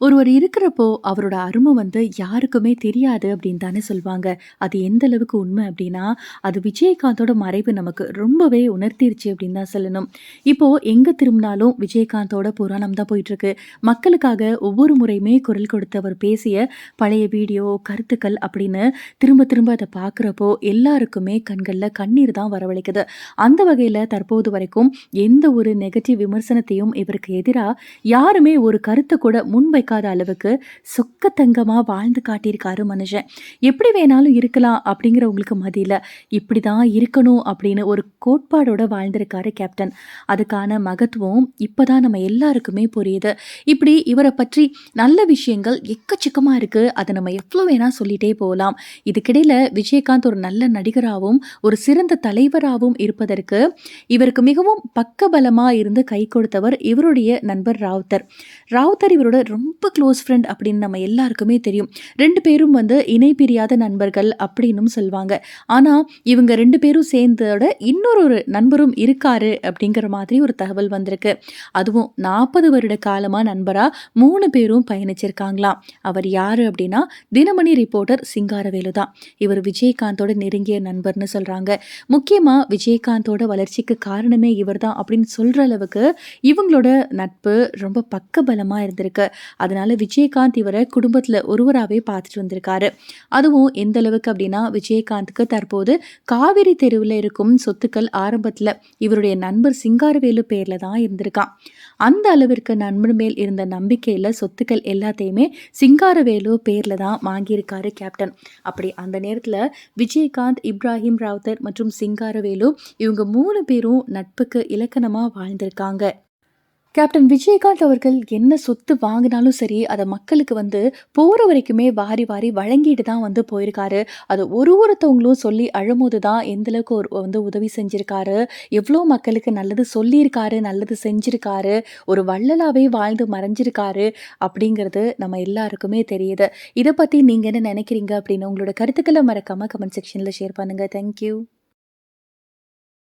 ஒருவர் இருக்கிறப்போ, அவரோட அருமை வந்து யாருக்குமே தெரியாது அப்படின்னு தானே சொல்வாங்க. அது எந்த அளவுக்கு உண்மை அப்படின்னா, அது விஜயகாந்தோட மறைவு நமக்கு ரொம்பவே உணர்த்திருச்சு அப்படின்னு தான் சொல்லணும். இப்போ எங்க திரும்பினாலும் விஜயகாந்தோட புராணம் தான் போயிட்டுருக்கு. மக்களுக்காக ஒவ்வொரு முறையுமே குரல் கொடுத்து அவர் பேசிய பழைய வீடியோ, கருத்துக்கள் அப்படின்னு திரும்ப திரும்ப அதை பார்க்குறப்போ, எல்லாருக்குமே கண்களில் கண்ணீர் தான் வரவழைக்குது. அந்த வகையில் தற்போது வரைக்கும் எந்த ஒரு நெகட்டிவ் விமர்சனத்தையும் இவருக்கு எதிராக யாருமே ஒரு கருத்தை கூட இருக்காத அளவுக்கு சொக்க வாழ்ந்து காட்டியிருக்காரு மனுஷன். எப்படி வேணாலும் இருக்கலாம் அப்படிங்கிறவங்களுக்கு இப்படி தான் இருக்கணும் அப்படின்னு ஒரு கோட்பாடோட வாழ்ந்திருக்காரு கேப்டன். அதுக்கான மகத்துவம் இப்போ தான் நம்ம எல்லாருக்குமே புரியுது. இப்படி இவரை பற்றி நல்ல விஷயங்கள் எக்கச்சக்கமாக இருக்குது அதை நம்ம எவ்வளோ வேணால் சொல்லிட்டே போகலாம் இதுக்கிடையில் விஜயகாந்த் ஒரு நல்ல நடிகராகவும் ஒரு சிறந்த தலைவராகவும் இருப்பதற்கு, இவருக்கு மிகவும் பக்கபலமாக இருந்து கை கொடுத்தவர் இவருடைய நண்பர் ராவுத்தர். ராவுத்தர் இவரோட ரொம்ப க்ளோஸ் ஃப்ரெண்ட் அப்படின்னு நம்ம எல்லாருக்குமே தெரியும். ரெண்டு பேரும் வந்து இணை பிரியாத நண்பர்கள் அப்படின்னும் சொல்லுவாங்க ஆனால் இவங்க ரெண்டு பேரும் சேர்ந்தோட இன்னொரு ஒரு நண்பரும் இருக்காரு அப்படிங்கிற மாதிரி ஒரு தகவல் வந்திருக்கு. அதுவும் 40 வருட காலமாக நண்பராக மூணு பேரும் பயணிச்சிருக்காங்களாம். அவர் யார் அப்படின்னா, தினமணி ரிப்போர்ட்டர் சிங்காரவேலு தான். இவர் விஜயகாந்தோட நெருங்கிய நண்பர்னு சொல்கிறாங்க முக்கியமாக விஜயகாந்தோட வளர்ச்சிக்கு காரணமே இவர் தான் அப்படின்னு சொல்கிற அளவுக்கு இவங்களோட நட்பு ரொம்ப பக்கபலமாக இருந்திருக்கு. அதனால விஜயகாந்த் இவரை குடும்பத்தில் ஒருவராகவே பார்த்துட்டு வந்திருக்காரு. அதுவும் எந்த அளவுக்கு அப்படின்னா, விஜயகாந்துக்கு தற்போது காவிரி தெருவில் இருக்கும் சொத்துக்கள் ஆரம்பத்தில் இவருடைய நண்பர் சிங்காரவேலு பேரில் தான் இருந்திருக்கான் அந்த அளவிற்கு நண்பர் மேல் இருந்த நம்பிக்கையில் சொத்துக்கள் எல்லாத்தையுமே சிங்காரவேலு பேரில் தான் வாங்கியிருக்காரு கேப்டன். அப்படி அந்த நேரத்தில் விஜயகாந்த், இப்ராஹிம் ராவுத்தர் மற்றும் சிங்காரவேலு இவங்க மூணு பேரும் நட்புக்கு இலக்கணமாக வாழ்ந்திருக்காங்க. கேப்டன் விஜயகாந்த் அவர்கள் என்ன சொத்து வாங்கினாலும் சரி, அதை மக்களுக்கு வந்து போகிற வரைக்குமே வாரி வாரி வழங்கிட்டு தான் வந்து போயிருக்காரு. அதை ஒரு ஒருத்தவங்களும் சொல்லி அழும்போது தான் எந்த அளவுக்கு ஒரு வந்து உதவி செஞ்சுருக்காரு எவ்வளோ மக்களுக்கு நல்லது சொல்லியிருக்காரு, நல்லது செஞ்சுருக்காரு ஒரு வள்ளலாகவே வாழ்ந்து மறைஞ்சிருக்காரு அப்படிங்கிறது நம்ம எல்லாருக்குமே தெரியுது. இதை பற்றி நீங்கள் என்ன நினைக்கிறீங்க அப்படின்னு உங்களோட கருத்துக்களை மறக்காமல் கமெண்ட் செக்ஷனில் ஷேர் பண்ணுங்கள் தேங்க் யூ.